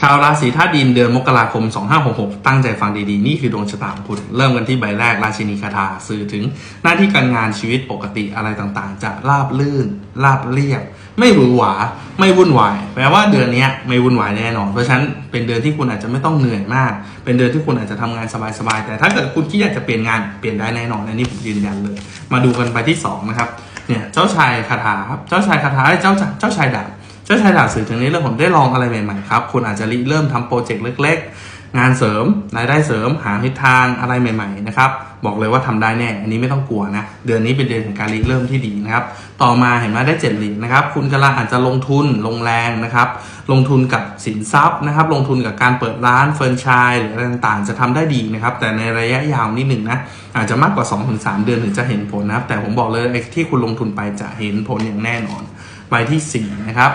ชาวราศีธาตุดินเดือนมกราคม 2566 ตั้งใจฟังดีๆ นี่คือดวงชะตาของคุณ เริ่มกันที่ใบแรกราชินีคาถาสื่อถึงหน้าที่การงานชีวิตปกติอะไรต่างๆ จะราบลื่น ราบเรียบ ไม่หวือหวา ไม่วุ่นวาย แปลว่าเดือนนี้ไม่วุ่นวายแน่นอน เพราะฉะนั้นเป็นเดือนที่คุณอาจจะไม่ต้องเหนื่อยมาก เป็นเดือนที่คุณอาจจะทำงานสบายๆ แต่ถ้าเกิดคุณคิดอยากจะเปลี่ยนงานเปลี่ยนได้แน่นอนอันนี้ผมยืนยันเลย มาดูกันไปที่สองนะครับ เนี่ยเจ้าชายคาถาครับ เจ้าชายคาถาเจ้าเจ้าชายดาบ จ้าชายดาบสื่อถึงในเรื่องผมได้ลองอะไรใหม่ๆครับคุณอาจจะริเริ่มทำโปรเจกต์เล็ก ๆ งานเสริมรายได้เสริมหาทิศทางอะไรใหม่ๆนะครับบอกเลยว่าทำได้แน่ อันนี้ไม่ต้องกลัวนะ เดือนนี้เป็นเดือนแห่งการริเริ่มที่ดีนะครับ ต่อมาเห็นไหมได้เจ็ดเหรียญนะครับ คุณกำลังอาจจะลงทุนลงแรงนะครับ ลงทุนกับสินทรัพย์นะครับ ลงทุนกับการเปิดร้านเฟิร์นชายหรืออะไรต่างๆ จะทำได้ดีนะครับ แต่ในระยะยาวนิดหนึ่งนะ อาจจะมากกว่า 2-3 เดือนถึงจะเห็นผลนะครับ แต่ผมบอกเลยไอ้ที่คุณลงทุนไปจะเห็นผลอย่างแน่นอนใบที่4นะครับ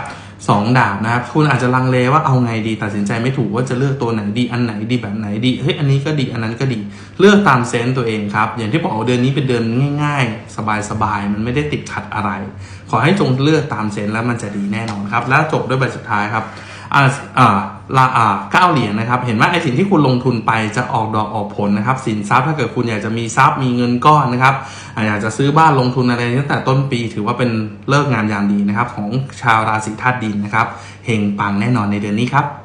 สองดาบนะครับ คุณอาจจะลังเลว่าเอาไงดีตัดสินใจไม่ถูกว่าจะเลือกตัวไหนดีอันไหนดีแบบไหนดีเฮ้ยอันนี้ก็ดีอันนั้นก็ดี เลือกตามเซนต์ตัวเองครับ อย่างที่บอกเดือนนี้เป็นเดือนง่าย ๆ สบายๆมันไม่ได้ติดขัดอะไร ขอให้จงเลือกตามเซนต์แล้วมันจะดีแน่นอนครับ แล้วจบด้วยใบสุดท้ายครับ อ่าอ่าลาอ่าเก้าเหรียญนะครับ เห็นว่าไอสินที่คุณลงทุนไปจะออกดอกออกผลนะครับ สินทรัพย์ถ้าเกิดคุณอยากจะมีทรัพย์มีเงินก้อนนะครับอาอยากจะซื้อบ้านลงทุนอะไรตั้งแต่ต้นปีถือว่าเป็นเลิกงามยามดีนะครับ ของชาวราศีธาตุดินนะครับเฮงปังแน่นอนในเดือนนี้ครับ